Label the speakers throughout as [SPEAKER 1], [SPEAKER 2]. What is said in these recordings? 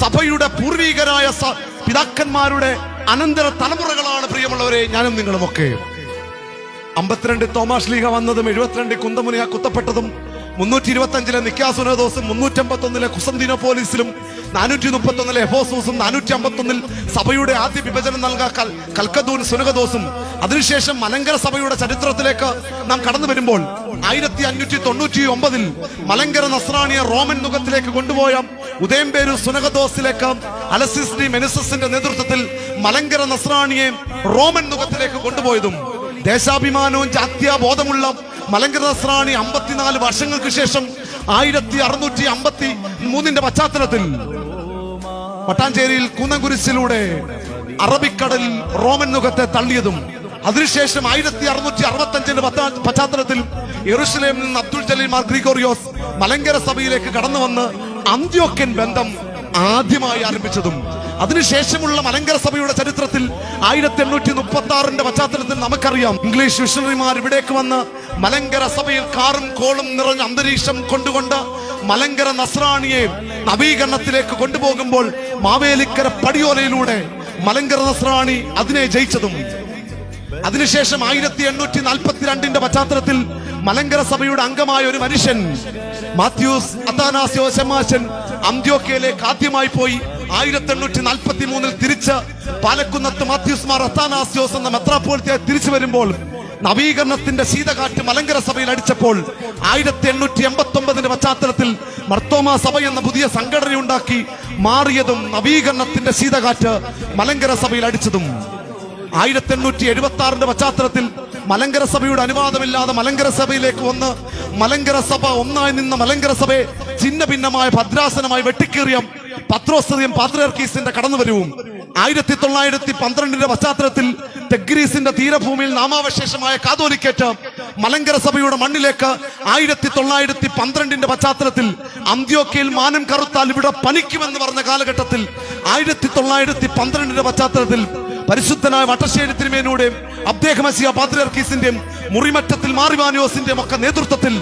[SPEAKER 1] സഭയുടെ പൂർവീകരായ പിതാക്കന്മാരുടെ അനന്തര തലമുറകളാണ് പ്രിയമുള്ളവരെ ഞാനും നിങ്ങളുമൊക്കെ അമ്പത്തിരണ്ട് തോമാസ് ലീഗ വന്നതും എഴുപത്തിരണ്ട് കുന്തമുനിയ കുത്തപ്പെട്ടതും മുന്നൂറ്റി ഇരുപത്തി അഞ്ചിലെ നിക്കാസുനദോസും മുന്നൂറ്റി ഒന്നിലെ കുസന്തിനോ പോലീസിലും നാനൂറ്റി മുപ്പത്തി ഒന്നിലെ എഫോസോസും നാനൂറ്റി അമ്പത്തി ഒന്നിൽ സഭയുടെ ആദ്യ വിഭജനം നൽകാൻ കൽ- കൽക്കദൂൻ സുനകദോസും അതിനുശേഷം മലങ്കര സഭയുടെ ചരിത്രത്തിലേക്ക് നാം കടന്നു വരുമ്പോൾ ആയിരത്തി അഞ്ഞൂറ്റി തൊണ്ണൂറ്റി ഒമ്പതിൽ മലങ്കര നസ്രാണിയ റോമൻ നുഖത്തിലേക്ക് കൊണ്ടുപോയ ഉദയംപേരു അലസിസ് ഡി മെനിസസിന്റെ നേതൃത്വത്തിൽ മലങ്കര നസ്രാണിയെ റോമൻ നുഖത്തിലേക്ക് കൊണ്ടുപോയതും ദേശാഭിമാനവും ജാത്യാബോധമുള്ള മലങ്കര നസ്രാണി അമ്പത്തിനാല് വർഷങ്ങൾക്ക് ശേഷം ആയിരത്തി അറുന്നൂറ്റി അമ്പത്തി മൂന്നിന്റെ പശ്ചാത്തലത്തിൽ പട്ടാഞ്ചേരിയിൽ കുന്നംകുരിശിലൂടെ അറബിക്കടലിൽ റോമൻ മുഖത്തെ തള്ളിയതും അതിനുശേഷം ആയിരത്തി അറുന്നൂറ്റി അറുപത്തി അഞ്ചിന്റെ പശ്ചാത്തലത്തിൽ യെറുഷലേമിൽ നിന്ന് അബ്ദുൾ ജലീൽ മാർ ഗ്രിഗോറിയോസ് മലങ്കര സഭയിലേക്ക് കടന്നു വന്ന് അന്ത്യോക്യൻ ബന്ധം ആദ്യമായി ആരംഭിച്ചതും അതിനുശേഷമുള്ള മലങ്കര സഭയുടെ ചരിത്രത്തിൽ ആയിരത്തി എണ്ണൂറ്റി മുപ്പത്തി ആറിന്റെ പശ്ചാത്തലത്തിൽ നമുക്കറിയാം. ഇംഗ്ലീഷ് മിഷണറിമാർ ഇവിടേക്ക് വന്ന് മലങ്കര സഭയിൽ കാറും കോളും നിറഞ്ഞ അന്തരീക്ഷം കൊണ്ടുകൊണ്ട് മലങ്കര നസ്രാണിയെ നവീകരണത്തിലേക്ക് കൊണ്ടുപോകുമ്പോൾ മാവേലിക്കര പടിയോലയിലൂടെ മലങ്കര നസ്രാണി അതിനെ ജയിച്ചതും. അതിനുശേഷം ആയിരത്തി എണ്ണൂറ്റി നാൽപ്പത്തിരണ്ടിന്റെ പശ്ചാത്തലത്തിൽ മലങ്കര സഭയുടെ അംഗമായ ഒരു മനുഷ്യൻ മാത്യൂസ് അതാനാസിയോ ശമാശൻ അന്ത്യോക്കയിലേക്ക് ആദ്യമായി പോയി ആയിരത്തി എണ്ണൂറ്റി നാൽപ്പത്തി മൂന്നിൽ തിരിച്ച് പാലക്കുന്നത്ത് മാത്യൂസ് മാർ അത്താനാസ്യോസ് എന്ന മെത്രാപ്പോളിത്തെ തിരിച്ചു വരുമ്പോൾ നവീകരണത്തിന്റെ ശീതകാറ്റ് മലങ്കര സഭയിൽ അടിച്ചപ്പോൾ ആയിരത്തി എണ്ണൂറ്റി എൺപത്തി ഒമ്പതിന്റെ പശ്ചാത്തലത്തിൽ മർത്തോമാ സഭ എന്ന പുതിയ സംഘടന ഉണ്ടാക്കി മാറിയതും നവീകരണത്തിന്റെ ശീതകാറ്റ് മലങ്കര സഭയിൽ അടിച്ചതും. ആയിരത്തി എണ്ണൂറ്റി എഴുപത്തി ആറിന്റെ പശ്ചാത്തലത്തിൽ മലങ്കര സഭയുടെ അനുവാദമില്ലാതെ മലങ്കര സഭയിലേക്ക് വന്ന് മലങ്കര സഭ ഒന്നായി നിന്ന മലങ്കര സഭയെ ഛിന്ന ഭിന്നമായ ഭദ്രാസനമായി വെട്ടിക്കേറിയ പത്രോസ്തയും പാത്രിയർക്കീസിന്റെ കടന്നുവരവും ആയിരത്തി തൊള്ളായിരത്തി പന്ത്രണ്ടിന്റെ പശ്ചാത്തലത്തിൽ തെഗ്രീസിന്റെ തീരഭൂമിയിൽ നാമാവശേഷമായ കാതോലിക്കേറ്റ് മലങ്കര സഭയുടെ മണ്ണിലേക്ക് ആയിരത്തി തൊള്ളായിരത്തി പന്ത്രണ്ടിന്റെ പശ്ചാത്തലത്തിൽ അന്ത്യോക്കയിൽ മാനം കറുത്താൽ ഇവിടെ പനിക്കുമെന്ന് പറഞ്ഞ കാലഘട്ടത്തിൽ ആയിരത്തി തൊള്ളായിരത്തി പന്ത്രണ്ടിന്റെ പശ്ചാത്തലത്തിൽ പരിശുദ്ധനായ വട്ടശ്ശേരി തിരുമേനൂടെയും അബ്ദേഹമസിയ പാത്രിയർക്കീസിന്റെയും മുറിമറ്റത്തിൽ മാറിവാനിയോസിന്റെയും ഒക്കെ നേതൃത്വത്തിൽ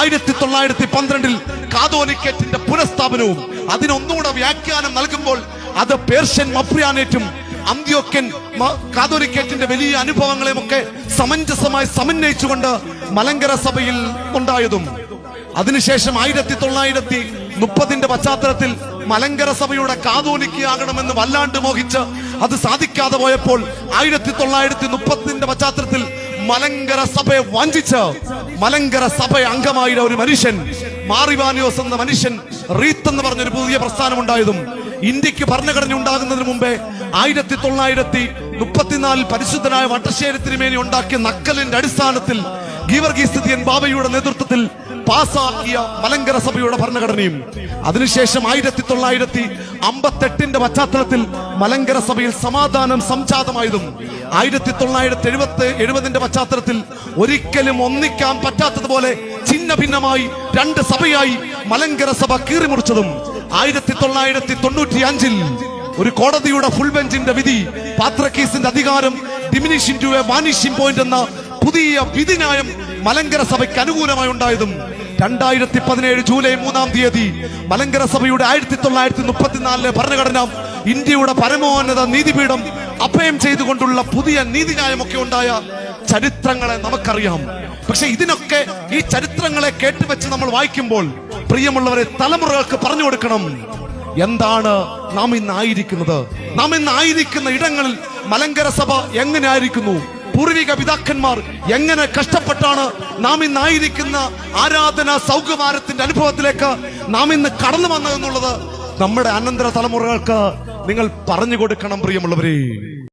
[SPEAKER 1] ആയിരത്തി തൊള്ളായിരത്തി പന്ത്രണ്ടിൽ കാതോലിക്കേറ്റിന്റെ പുനഃസ്ഥാപനവും അതിനൊന്നുകൂടെ വ്യാഖ്യാനം നൽകുമ്പോൾ അത് പേർഷ്യൻ മപ്രിയാനേറ്റും അന്ത്യോക്യൻ കാതോലിക്കേറ്റിന്റെ വലിയ അനുഭവങ്ങളെയും ഒക്കെ സമഞ്ജസമായി സമന്വയിച്ചുകൊണ്ട് മലങ്കര സഭയിൽ ഉണ്ടായതും. അതിനുശേഷം ആയിരത്തി തൊള്ളായിരത്തി മുപ്പതിന്റെ പശ്ചാത്തലത്തിൽ മലങ്കര സഭയുടെ കാതോലിക്കയാകണമെന്ന് വല്ലാണ്ട് മോഹിച്ച് അത് സാധിക്കാതെ പോയപ്പോൾ ആയിരത്തി തൊള്ളായിരത്തി മുപ്പത്തിന്റെ പശ്ചാത്തലത്തിൽ മലങ്കര സഭയെ വഞ്ചിച്ച് മലങ്കര സഭ അംഗമായ ഒരു മനുഷ്യൻ. മാറിവാനിയോസ് എന്ന മനുഷ്യൻ റീത്ത് എന്ന് പറഞ്ഞൊരു പുതിയ പ്രസ്ഥാനം ഉണ്ടായതും ഇന്ത്യയ്ക്ക് ഭരണഘടന ഉണ്ടാകുന്നതിന് മുമ്പേ ആയിരത്തി തൊള്ളായിരത്തി മുപ്പത്തിനാലിൽ പരിശുദ്ധനായ വട്ടശ്ശേരി തിരുമേനി ഉണ്ടാക്കിയ നക്കലിന്റെ അടിസ്ഥാനത്തിൽ ഗീവർഗീസ്ഥിതിയൻ ബാബയുടെ നേതൃത്വത്തിൽ പാസാക്കിയ മലങ്കര സഭയുടെ ഭരണഘടനയും അതിനുശേഷം ആയിരത്തി തൊള്ളായിരത്തി അമ്പത്തെട്ടിന്റെ പശ്ചാത്തലത്തിൽ മലങ്കര സഭയിൽ സമാധാനം സംജാതമായതും ആയിരത്തി തൊള്ളായിരത്തി എഴുപത്തി എഴുപതിന്റെ പശ്ചാത്തലത്തിൽ ഒരിക്കലും ഒന്നിക്കാൻ പറ്റാത്തതുപോലെ ഛിന്ന ഭിന്നമായി രണ്ട് സഭയായി മലങ്കര സഭ കീറിമുറിച്ചതും ആയിരത്തി തൊള്ളായിരത്തി തൊണ്ണൂറ്റി അഞ്ചിൽ ഒരു കോടതിയുടെ ഫുൾ ബെഞ്ചിന്റെ വിധി പാത്രക്കീസിന്റെ അധികാരം diminishing to a vanishing point എന്ന പുതിയ വിധിന്യായം മലങ്കര സഭയ്ക്ക് അനുകൂലമായി ഉണ്ടായതും രണ്ടായിരത്തി പതിനേഴ് ജൂലൈ മൂന്നാം തീയതി മലങ്കര സഭയുടെ ആയിരത്തി തൊള്ളായിരത്തി മുപ്പത്തിനാലിലെ ഭരണഘടന ഇന്ത്യയുടെ പരമോന്നത നീതിപീഠം അഭയം ചെയ്തുകൊണ്ടുള്ള പുതിയ നീതിന്യായമൊക്കെ ഉണ്ടായ ചരിത്രങ്ങളെ നമുക്കറിയാം. പക്ഷെ ഇതിനൊക്കെ ഈ ചരിത്രങ്ങളെ കേട്ടുവെച്ച് നമ്മൾ വായിക്കുമ്പോൾ പ്രിയമുള്ളവരെ തലമുറകൾക്ക് പറഞ്ഞു കൊടുക്കണം. എന്താണ് നാം ഇന്ന് ആയിരിക്കുന്നത് നാം ഇന്ന് ആയിരിക്കുന്ന ഇടങ്ങളിൽ മലങ്കര സഭ എങ്ങനെ ആയിരിക്കുന്നു പൂർവിക പിതാക്കന്മാർ എങ്ങനെ കഷ്ടപ്പെട്ടാണ് നാം ഇന്നായിരിക്കുന്ന ആരാധന സൗകര്യത്തിന്റെ അനുഭവത്തിലേക്ക് നാം ഇന്ന് കടന്നു വന്നതെന്നുള്ളത് നമ്മുടെ അനന്തര തലമുറകൾക്ക് നിങ്ങൾ പറഞ്ഞു കൊടുക്കണം പ്രിയമുള്ളവരെ.